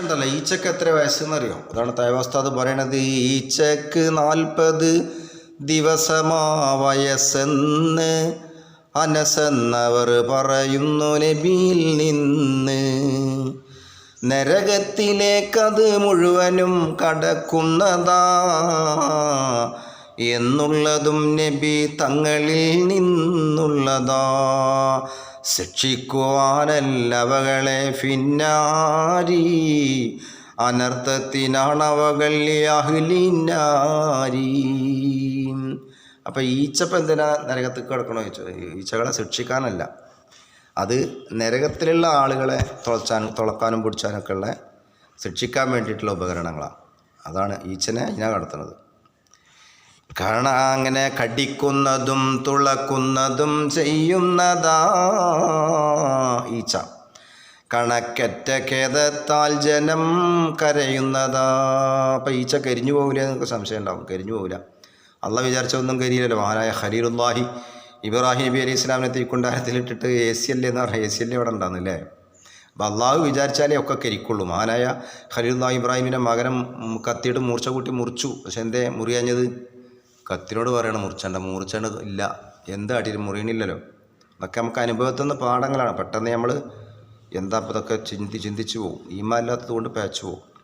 ഉണ്ടല്ലോ ഈച്ചക്ക് എത്ര വയസ്സെന്നറിയോ? അതാണ് തൈവാസ്താദ് പറയണത്. ഈച്ചക്ക് നാൽപ്പത് ദിവസമാ വയസ്സെന്ന് അനസെന്നവർ പറയുന്നു നബിയിൽ നിന്ന്. നരകത്തിലേക്കത് മുഴുവനും കടക്കുന്നതാ എന്നുള്ളതും നബി തങ്ങളിൽ നിന്നുള്ളതാ. ശിക്ഷിക്കുവാനല്ലവകളെ ഫിന്നാരി അനർത്ഥത്തിനാണവകൾ അഹ്ലിനാരി അപ്പം ഈച്ചപ്പം എന്തിനാ നരകത്ത് കിടക്കണോ ചോദിച്ചത് ഈച്ചകളെ ശിക്ഷിക്കാനല്ല അത് നരകത്തിലുള്ള ആളുകളെ തുളച്ചാനും തുളക്കാനും പിടിച്ചാനൊക്കെ ഉള്ള ശിക്ഷിക്കാൻ വേണ്ടിയിട്ടുള്ള ഉപകരണങ്ങളാണ് അതാണ് ഈച്ചനെ ഞാൻ കടത്തുന്നത്. കാണ അങ്ങനെ കടിക്കുന്നതും തുളക്കുന്നതും ചെയ്യുന്നതാ ഈച്ച. കണക്കറ്റ ഖേദത്താൽ ജനം കരയുന്നതാ. അപ്പം ഈച്ച കരിഞ്ഞു പോകില്ല എന്നൊക്കെ സംശയം ഉണ്ടാവും. കരിഞ്ഞു പോകില്ല അള്ള വിചാരിച്ചൊന്നും കരിയില്ലല്ലോ. മഹാനായ ഹരീറുല്ലാഹി ഇബ്രാഹിം നബി അലൈഹി ഇസ്ലാമിനെ തീക്കുണ്ടാരത്തിലിട്ടിട്ട് എ സി അല്ലേ എന്ന് പറഞ്ഞാൽ എ സി അല്ലേ ഇവിടെ ഉണ്ടാകുന്നില്ലേ അപ്പം അള്ളാഹു വിചാരിച്ചാലേ ഒക്കെ കരിക്കുള്ളൂ. മഹാനായ ഹരീറുല്ലാഹി ഇബ്രാഹിമിന്റെ മകനം കത്തിയിട്ട് മൂർച്ച കൂട്ടി മുറിച്ചു. പക്ഷെ എന്തേ? മുറിയാഞ്ഞത് കത്തിനോട് പറയണം മുറിച്ചേണ്ട മുറിച്ചേണ്ടത് ഇല്ല. എന്താ അടിയിൽ മുറിയണില്ലല്ലോ. അതൊക്കെ നമുക്ക് അനുഭവത്തിൽ നിന്ന് പാഠങ്ങളാണ്. പെട്ടെന്ന് നമ്മൾ എന്താ അപ്പോൾ ഇതൊക്കെ ചിന്തി ചിന്തിച്ചു പോകും ഈമല്ലാത്തത് കൊണ്ട് പേച്ചു പോകും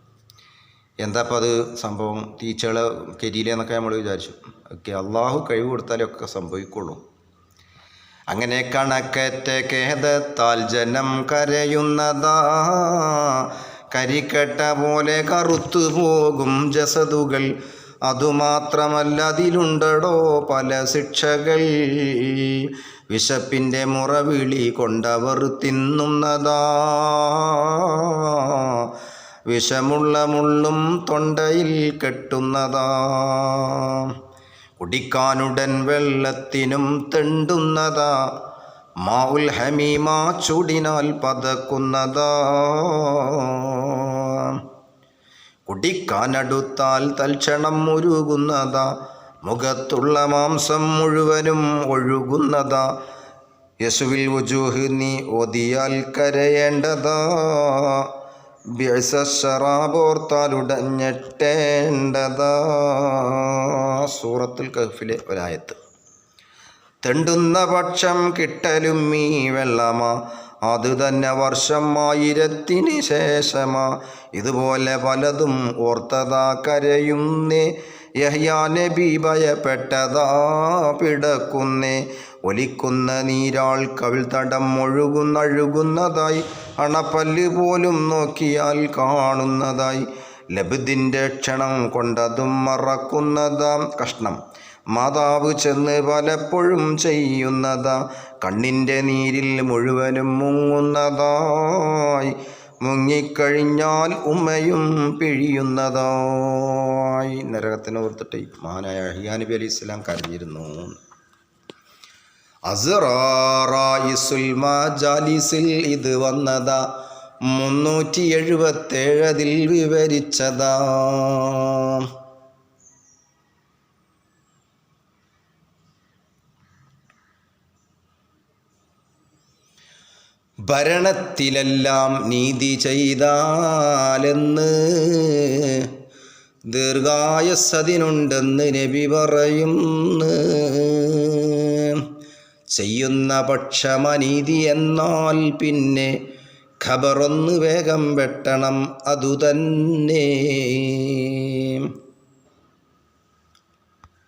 എന്താ അപ്പോൾ അത് സംഭവം? ടീച്ചകൾ കരിയിലെന്നൊക്കെ നമ്മൾ വിചാരിച്ചു. ഓക്കെ അള്ളാഹു കഴിവ് കൊടുത്താലേ ഒക്കെ സംഭവിക്കുള്ളൂ. അങ്ങനെ കണക്കറ്റ കേദത്താൽ ജനം കരയുന്നതാ. കരിക്കട്ട പോലെ കറുത്തു പോകും ജസതുകൾ. അതുമാത്രമല്ല അതിലുണ്ടടോ പല ശിക്ഷകൾ. വിശപ്പിന്റെ മുറവിളി കൊണ്ടവർ തിന്നുന്നതാ. വിഷമുള്ള മുള്ളും തൊണ്ടയിൽ കെട്ടുന്നതാ. കുടിക്കാനുടൻ വെള്ളത്തിനും തെണ്ടുന്നതാ. മാവുൽ ഹമീമ ചൂടിനാൽ പതക്കുന്നതാ. കുടിക്കാനടുത്താൽ തൽക്ഷണം മുരുകുന്നതാ മുഖത്തുള്ള മാംസം മുഴുവനും ഒഴുകുന്നതാ. യശുവിൽ വുജൂഹ് നീ ഓതിയാൽ കരയേണ്ടതാ. ബ്യസറാബോർത്താലുടഞ്ഞിട്ടേണ്ടതാ സൂറത്തുൽ കഹ്ഫിലെ ഒരായത്ത്. തെണ്ടുന്ന പക്ഷം കിട്ടലും ഈ വെള്ളമാ. അത് തന്നെ വർഷം ആയിരത്തിന് ശേഷമാ. ഇതുപോലെ പലതും ഓർത്തതാ കരയുന്നേ. യഹ്യാ നബി ഭയപ്പെട്ടതാ പിടക്കുന്നേ. ഒലിക്കുന്ന നീരാൾ കവിൾ തടം ഒഴുകുന്നഴുകുന്നതായി. അണപ്പല്ല് പോലും നോക്കിയാൽ കാണുന്നതായി. ലബിദിന്റെ ക്ഷണം കൊണ്ടതും മറക്കുന്നതാം കഷ്ണം. മാതാവ് ചെന്ന് പലപ്പോഴും ചെയ്യുന്നതാ. കണ്ണിന്റെ നീരിൽ മുഴുവനും മുങ്ങുന്നതായി. മുങ്ങിക്കഴിഞ്ഞാൽ ഉമ്മയും പിഴിയുന്നതായി. നരകത്തിനെ ഓർത്തിട്ട് മഹാനായ അഹിയാ നബി ഇസ്ലാം കരഞ്ഞിരുന്നു. മാജാലിസിൽ ഇത് വന്നതാ. മുന്നൂറ്റി എഴുപത്തേഴതിൽ വിവരിച്ചതാ. ഭരണത്തിലെല്ലാം നീതി ചെയ്താലെന്ന് ദീർഘായസതിനുണ്ടെന്ന് നബി പറയുന്നു. ചെയ്യുന്ന പക്ഷമനീതി എന്നാൽ പിന്നെ ഖബറൊന്ന് വേഗം വെട്ടണം അതുതന്നെ.